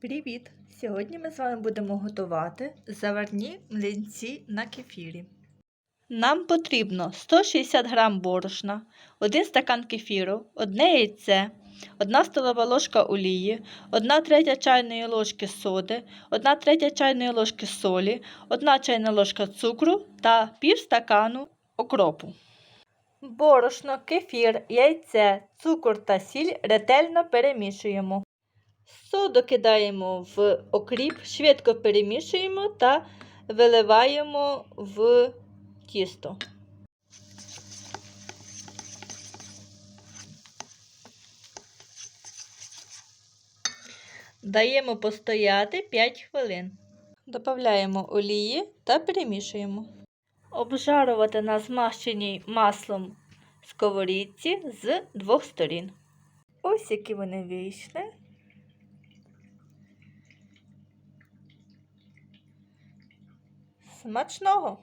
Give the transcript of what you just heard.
Привіт! Сьогодні ми з вами будемо готувати заварні млинці на кефірі. Нам потрібно 160 г борошна, 1 стакан кефіру, 1 яйце, 1 столова ложка олії, 1 третя чайної ложки соди, 1 третя чайної ложки солі, 1 чайна ложка цукру та пів стакану окропу. Борошно, кефір, яйце, цукор та сіль ретельно перемішуємо. Соду кидаємо в окріп, швидко перемішуємо та виливаємо в тісто. Даємо постояти 5 хвилин. Додаємо олії та перемішуємо. Обжарувати на змащеній маслом сковорідці з двох сторін. Ось які вони вийшли. Смачного!